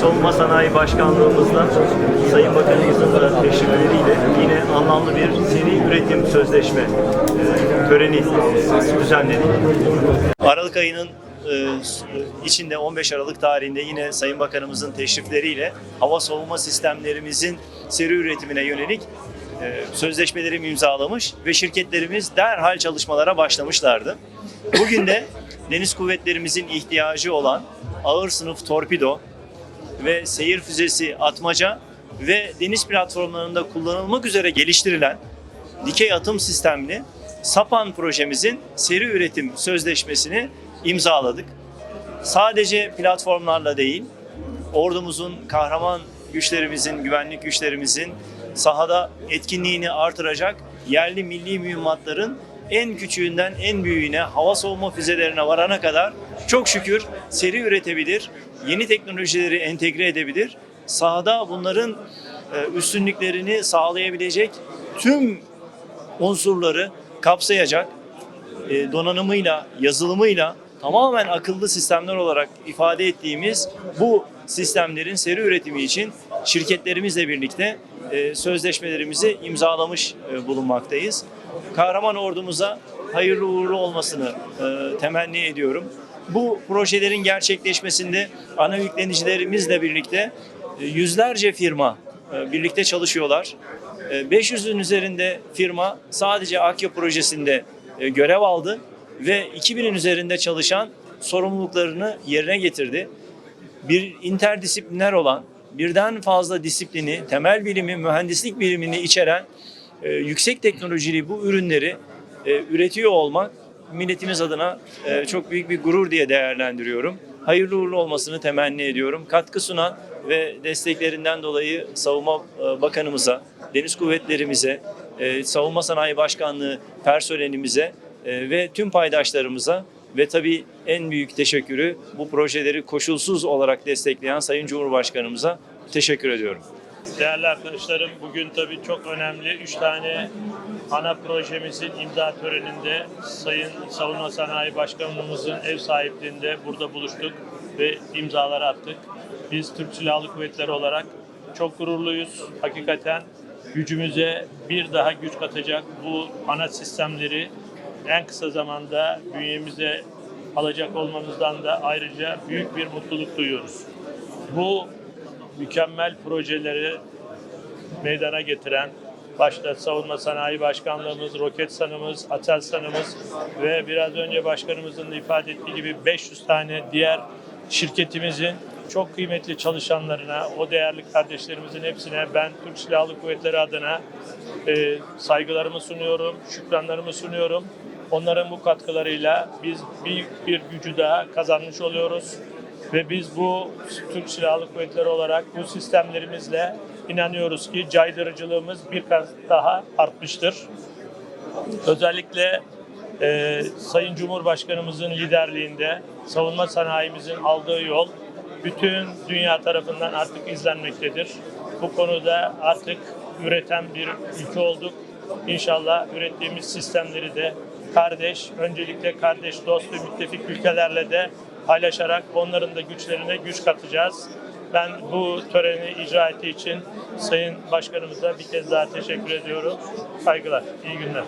Savunma Sanayi Başkanlığımızdan Sayın Bakanımızın da teşrifleriyle yine anlamlı bir seri üretim sözleşme e, töreni e, düzenledik. Aralık ayının e, içinde 15 Aralık tarihinde yine Sayın Bakanımızın teşrifleriyle hava savunma sistemlerimizin seri üretimine yönelik e, sözleşmeleri imzalamış ve şirketlerimiz derhal çalışmalara başlamışlardı. Bugün de deniz kuvvetlerimizin ihtiyacı olan ağır sınıf torpido ve seyir füzesi atmaca ve deniz platformlarında kullanılmak üzere geliştirilen dikey atım sistemli SAPAN projemizin seri üretim sözleşmesini imzaladık. Sadece platformlarla değil, ordumuzun kahraman güçlerimizin, güvenlik güçlerimizin sahada etkinliğini artıracak yerli milli mühimmatların en küçüğünden en büyüğüne, hava savunma füzelerine varana kadar çok şükür seri üretebilir, yeni teknolojileri entegre edebilir. Sahada bunların e, üstünlüklerini sağlayabilecek tüm unsurları kapsayacak e, donanımıyla, yazılımıyla tamamen akıllı sistemler olarak ifade ettiğimiz bu sistemlerin seri üretimi için şirketlerimizle birlikte e, sözleşmelerimizi imzalamış e, bulunmaktayız. Kahraman ordumuza hayırlı uğurlu olmasını e, temenni ediyorum. Bu projelerin gerçekleşmesinde ana yüklenicilerimizle birlikte yüzlerce firma birlikte çalışıyorlar. E, 500'ün üzerinde firma sadece Akya projesinde görev aldı ve 2000'in üzerinde çalışan sorumluluklarını yerine getirdi. Bir interdisipliner olan, birden fazla disiplini, temel bilimi, mühendislik bilimini içeren e, yüksek teknolojili bu ürünleri e, üretiyor olmak milletimiz adına e, çok büyük bir gurur diye değerlendiriyorum. Hayırlı uğurlu olmasını temenni ediyorum. Katkı sunan ve desteklerinden dolayı Savunma e, Bakanımıza, Deniz Kuvvetlerimize, e, Savunma Sanayi Başkanlığı personelimize e, ve tüm paydaşlarımıza ve tabii en büyük teşekkürü bu projeleri koşulsuz olarak destekleyen Sayın Cumhurbaşkanımıza teşekkür ediyorum. Değerli arkadaşlarım bugün tabii çok önemli. Üç tane ana projemizin imza töreninde Sayın Savunma Sanayi Başkanımızın ev sahipliğinde burada buluştuk ve imzaları attık. Biz Türk Silahlı Kuvvetleri olarak çok gururluyuz. Hakikaten gücümüze bir daha güç katacak bu ana sistemleri en kısa zamanda bünyemize alacak olmamızdan da ayrıca büyük bir mutluluk duyuyoruz. Bu mükemmel projeleri meydana getiren başta Savunma Sanayi Başkanlığımız, Roketsan'ımız, Aselsan'ımız ve biraz önce başkanımızın da ifade ettiği gibi 500 tane diğer şirketimizin çok kıymetli çalışanlarına, o değerli kardeşlerimizin hepsine ben Türk Silahlı Kuvvetleri adına e, saygılarımı sunuyorum, şükranlarımı sunuyorum. Onların bu katkılarıyla biz büyük bir gücü daha kazanmış oluyoruz. Ve biz bu Türk Silahlı Kuvvetleri olarak bu sistemlerimizle inanıyoruz ki caydırıcılığımız bir kez daha artmıştır. Özellikle e, Sayın Cumhurbaşkanımızın liderliğinde savunma sanayimizin aldığı yol bütün dünya tarafından artık izlenmektedir. Bu konuda artık üreten bir ülke olduk. İnşallah ürettiğimiz sistemleri de kardeş, öncelikle kardeş, dost ve müttefik ülkelerle de paylaşarak onların da güçlerine güç katacağız. Ben bu töreni icra ettiği için Sayın Başkanımıza bir kez daha teşekkür ediyorum. Saygılar, iyi günler.